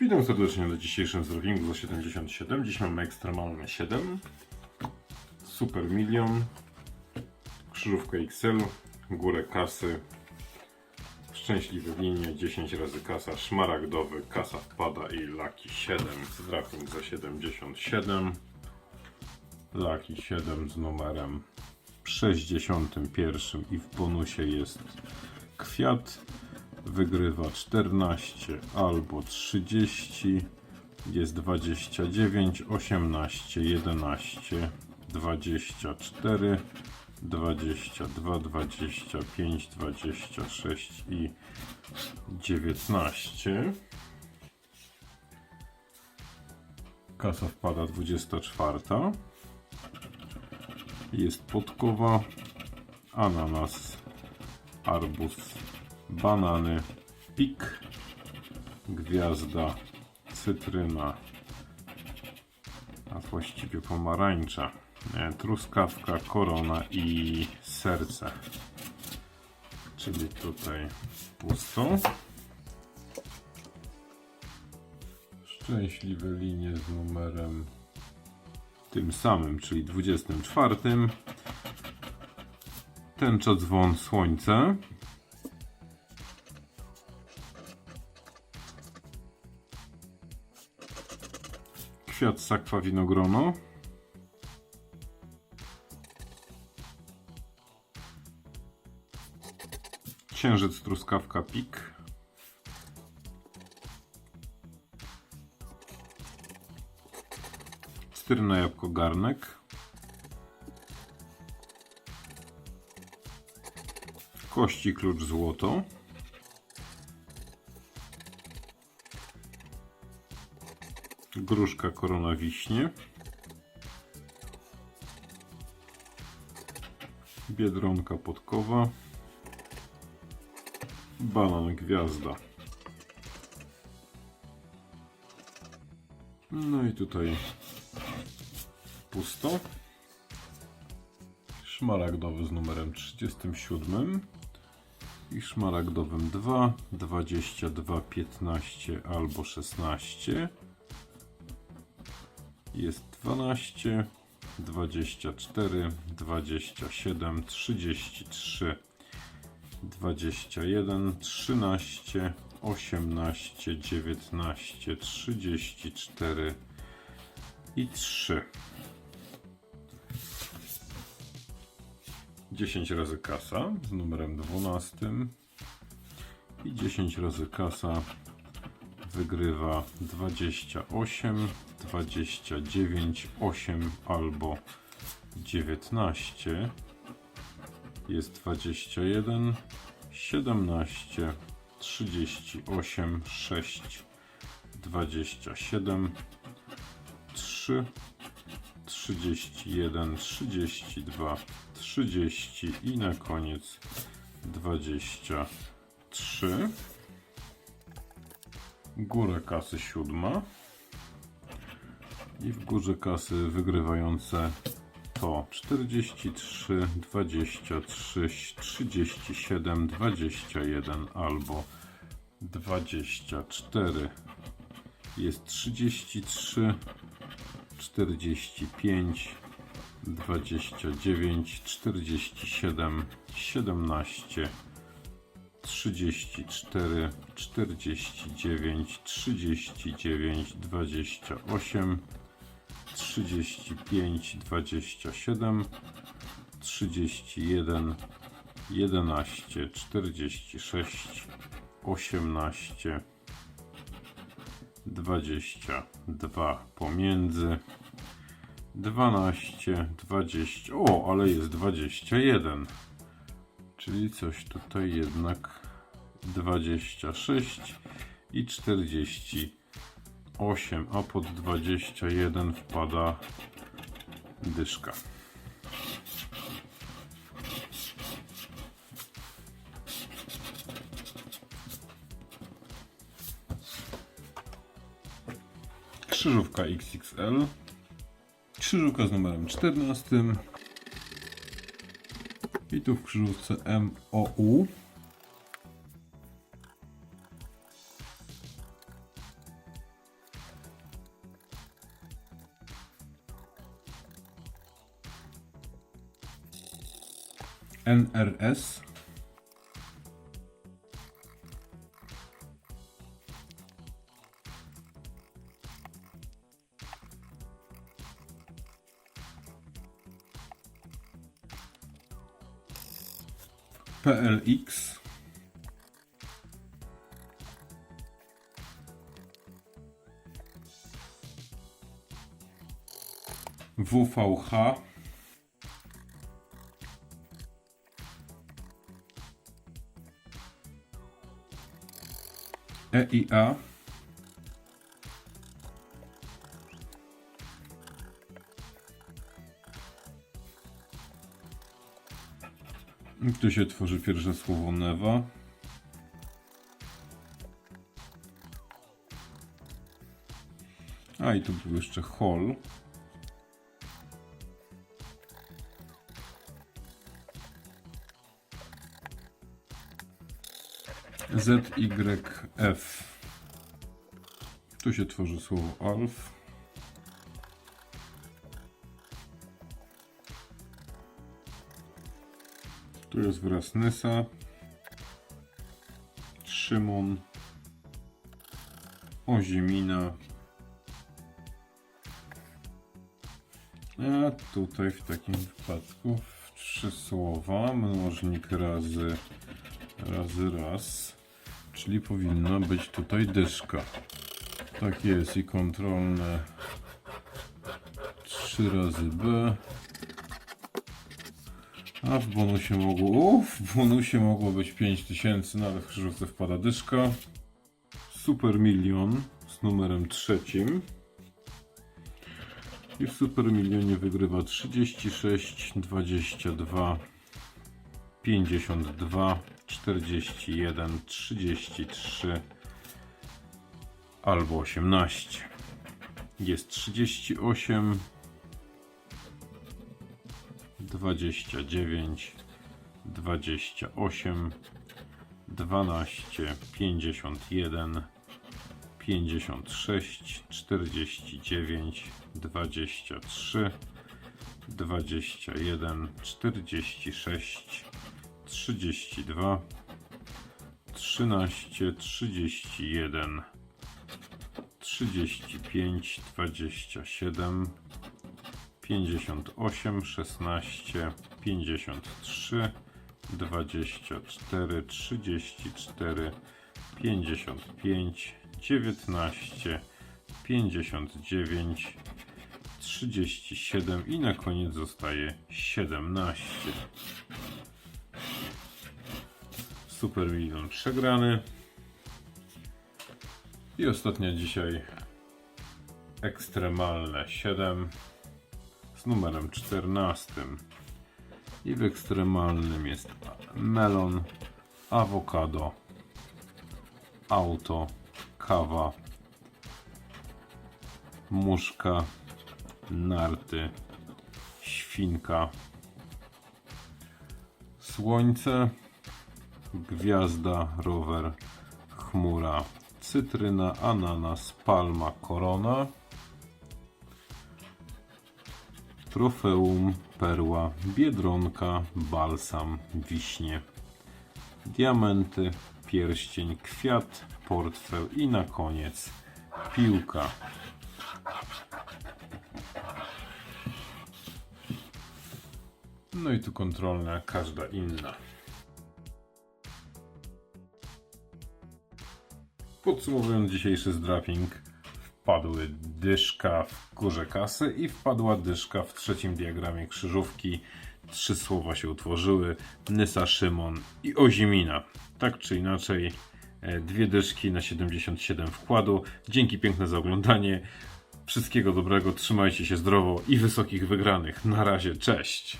Witam serdecznie na dzisiejszym zwrotingu za 77. Dziś mamy ekstremalne 7. Super milion. Krzyżówka XL. Górę kasy. Szczęśliwe linie 10 razy kasa. Szmaragdowy. Kasa wpada i Lucky 7. Zwrotnik za 77. Lucky 7 z numerem 61 i w bonusie jest kwiat wygrywa 14 albo 30 jest 29 18 11 24 22 25 26 i 19 kasa wpada 24 jest podkowa ananas arbuz banany, pik, gwiazda, cytryna, a właściwie pomarańcza, e, truskawka, korona i serce. Czyli tutaj pusto. Szczęśliwe linie z numerem tym samym, czyli 24. Tęcza dzwon słońce. Kwiat sakwa winogrono. Księżyc truskawka pik. Cytryna jabłko garnek. Kości klucz złoto. Gruszka korona wiśnie, biedronka podkowa, banan gwiazda. No i tutaj pusto. Szmaragdowy z numerem 37 i szmaragdowym 2, 22, 15 albo 16 jest 12, 24, 27, 33, 21, 13, 18, 19, 34 i 3. 10 razy kasa z numerem 12 i 10 razy kasa wygrywa 28, 29, 8 albo 19. Jest 21, 17, 38, 6, 27, 3, 31, 32, 30 i na koniec 23. Górę kasy siódma. I w górze kasy wygrywające to 43, 23, 37, 21 albo 24. Jest 33, 45, 29, 47, 17, 34, 49, 39, 28, 35, 27, 31, 11, 46, 18, 22 pomiędzy, 12, 20, o, ale jest 21. Czyli coś tutaj jednak 26 i 48, a pod 21 wpada dyszka. Krzyżówka XXL. Krzyżówka z numerem 14. I tu w krzyżówce MOU. NRS PLX. WVH. EIA. I Tu się tworzy pierwsze słowo Newa. A i tu był jeszcze Hall. ZYF. Tu się tworzy słowo ALF. Tu jest wyraz Nysa. Szymon. Ozimina. A tutaj w takim wypadku w trzy słowa mnożnik razy razy raz, czyli powinna być tutaj dyszka. Tak jest i kontrolne 3 razy B. A w bonusie mogło, uff, w bonusie mogło być 5000, no ale w krzyżówce wpada dyszka. Super milion z numerem trzecim. I w Super Milionie wygrywa 36, 22, 52, 41, 33 albo 18. Jest 38, 29, 28, 12, 51, 56, 49, 23, 21, 46, 32, 13, 31, 35, 27, 58, 16, 53, 24, 34, 55, 19, 59, 37 i na koniec zostaje 17. Super milion przegrany. I ostatnia dzisiaj ekstremalne 7 numerem 14. I w ekstremalnym jest melon, awokado, auto, kawa, muszka, narty, świnka, słońce, gwiazda, rower, chmura, cytryna, ananas, palma, korona, trofeum, perła, biedronka, balsam, wiśnie, diamenty, pierścień, kwiat, portfel i na koniec piłka. No i tu kontrolna, każda inna. Podsumowując dzisiejszy zdraping, wpadły dyszka w górze kasy i wpadła dyszka w trzecim diagramie krzyżówki. Trzy słowa się utworzyły: Nysa, Szymon i Ozimina. Tak czy inaczej, e, dwie dyszki na 77 wkładu. Dzięki piękne za oglądanie. Wszystkiego dobrego, trzymajcie się zdrowo i wysokich wygranych. Na razie, cześć!